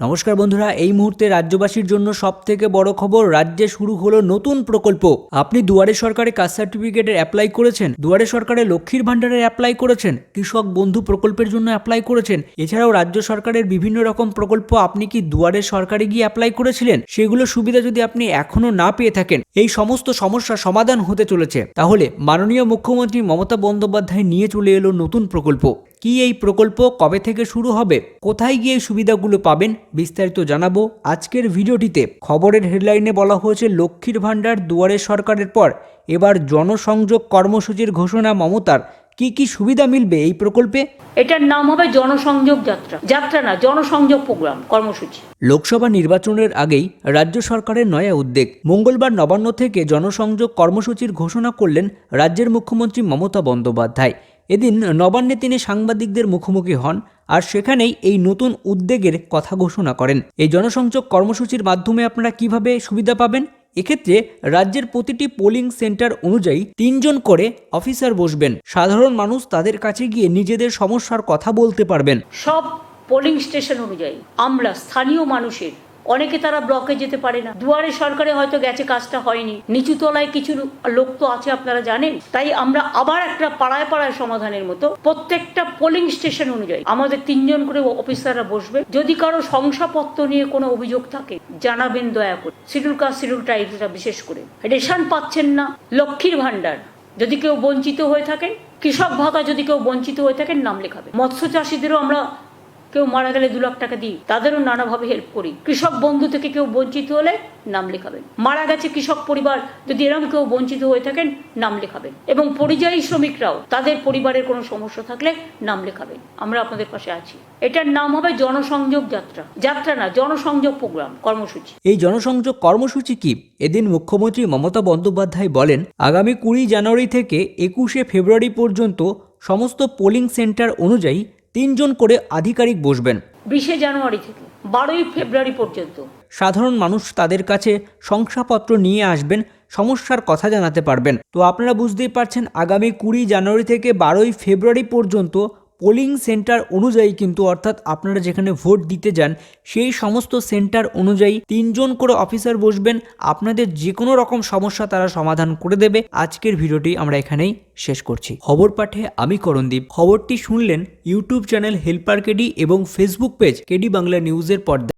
নমস্কার বন্ধুরা, এই মুহূর্তে রাজ্যবাসীর জন্য সব থেকে বড় খবর, রাজ্যে শুরু হলো নতুন প্রকল্প। আপনি দুয়ারে সরকারে কাস্ট সার্টিফিকেটের অ্যাপ্লাই করেছেন? দুয়ারে সরকারে লক্ষ্মীর ভাণ্ডারের অ্যাপ্লাই করেছেন? কৃষক বন্ধু প্রকল্পের জন্য অ্যাপ্লাই করেছেন? এছাড়াও রাজ্য সরকারের বিভিন্ন রকম প্রকল্প আপনি কি দুয়ারে সরকারে গিয়ে অ্যাপ্লাই করেছিলেন? সেগুলো সুবিধা যদি আপনি এখনও না পেয়ে থাকেন, এই সমস্ত সমস্যা সমাধান হতে চলেছে। তাহলে মাননীয় মুখ্যমন্ত্রী মমতা বন্দ্যোপাধ্যায় নিয়ে চলে এলো নতুন প্রকল্প। কি এই প্রকল্প কবে থেকে শুরু হবে? কোথায় গিয়ে সুবিধাগুলো পাবেন? বিস্তারিত জানাব আজকের ভিডিওটিতে। খবরের হেডলাইনে বলা হয়েছে লক্ষ্মীর ভাণ্ডার দুয়ারে সরকারের পর এবার জনসংযোগ কর্মসূচির ঘোষণা মমতার। কি কি সুবিধা মিলবে এই প্রকল্পে? এটার নাম হবে জনসংযোগ যাত্রা। যাত্রা না জনসংযোগ প্রোগ্রাম কর্মসূচি। লোকসভা নির্বাচনের আগেই রাজ্য সরকারের নয়া উদ্যোগ। মঙ্গলবার নবান্ন থেকে জনসংযোগ কর্মসূচির ঘোষণা করলেন রাজ্যের মুখ্যমন্ত্রী মমতা বন্দ্যোপাধ্যায়। এদিন নবান্নে তিনি সাংবাদিকদের মুখোমুখি হন আর সেখানেই এই নতুন উদ্যোগের কথা ঘোষণা করেন। এই জনসংযোগ কর্মসূচির মাধ্যমে আপনারা কীভাবে সুবিধা পাবেন? এক্ষেত্রে রাজ্যের প্রতিটি পোলিং সেন্টার অনুযায়ী তিনজন করে অফিসার বসবেন। সাধারণ মানুষ তাদের কাছে গিয়ে নিজেদের সমস্যার কথা বলতে পারবেন। সব পোলিং স্টেশন অনুযায়ী আমরা স্থানীয় মানুষের অনেকে তারা ব্লকে যেতে পারে না। দুয়ারে সরকারে হয়তো গেছে, কাজটা হয়নি। নিচু তলায় কিছু লোক তো আছে, আপনারা জানেন। তাই আমরা আবার একটা পাড়ায় পাড়ায় সমাধানের মতো প্রত্যেকটা পোলিং স্টেশন অনুযায়ী আমাদের তিনজন করে অফিসাররা বসবে। যদি কারও শংসাপত্র নিয়ে কোনো অভিযোগ থাকে, জানাবেন দয়া করে। শিডিউল কাস্ট শিডিউল ট্রাইবসরা বিশেষ করে। রেশন পাচ্ছেন না, লক্ষ্মীর ভান্ডার যদি কেউ বঞ্চিত হয়ে থাকেন, কৃষক ভাতা যদি কেউ বঞ্চিত হয়ে থাকেন, নাম লেখাবে। মৎস্য চাষিদেরও আমরা কেউ মারা গেলে দু লাখ টাকা দিই, তাদেরও নানাভাবে হেল্প করি। কৃষক বন্ধু থেকে কেউ বঞ্চিত হলে নাম লেখাবেন। মারা গেছে কৃষক পরিবার, যদি এরকম কেউ বঞ্চিত হয়ে থাকেন, নাম লেখাবেন। এবং পরিযায়ী শ্রমিকরাও, তাদের পরিবারের কোনো সমস্যা থাকলে নাম লেখাবেন। আমরা আপনাদের পাশে আছি। এটার নাম হবে জনসংযোগ যাত্রা। যাত্রা না, জনসংযোগ প্রোগ্রাম, কর্মসূচি। এই জনসংযোগ কর্মসূচি কি? এদিন মুখ্যমন্ত্রী মমতা বন্দ্যোপাধ্যায় বলেন, আগামী কুড়ি জানুয়ারি থেকে একুশে ফেব্রুয়ারি পর্যন্ত সমস্ত পোলিং সেন্টার অনুযায়ী তিনজন করে আধিকারিক বসবেন। বিশে জানুয়ারি থেকে বারোই ফেব্রুয়ারি পর্যন্ত। সাধারণ মানুষ তাদের কাছে শংসাপত্র নিয়ে আসবেন সমস্যার কথা জানাতে পারবেন। তো আপনারা বুঝতেই পারছেন আগামী কুড়ি জানুয়ারি থেকে বারোই ফেব্রুয়ারি পর্যন্ত পোলিং সেন্টার অনুযায়ী কিন্তু অর্থাৎ আপনারা যেখানে ভোট দিতে যান, সেই সমস্ত সেন্টার অনুযায়ী তিনজন করে অফিসার বসবেন। আপনাদের যে কোনো রকম সমস্যা তারা সমাধান করে দেবে। আজকের ভিডিওটি আমরা এখানেই শেষ করছি। খবর পাঠে আমি করণদীপ। খবরটি শুনলেন ইউটিউব চ্যানেল হেল্পার কেডি এবং ফেসবুক পেজ কেডি বাংলা নিউজের পর্দায়।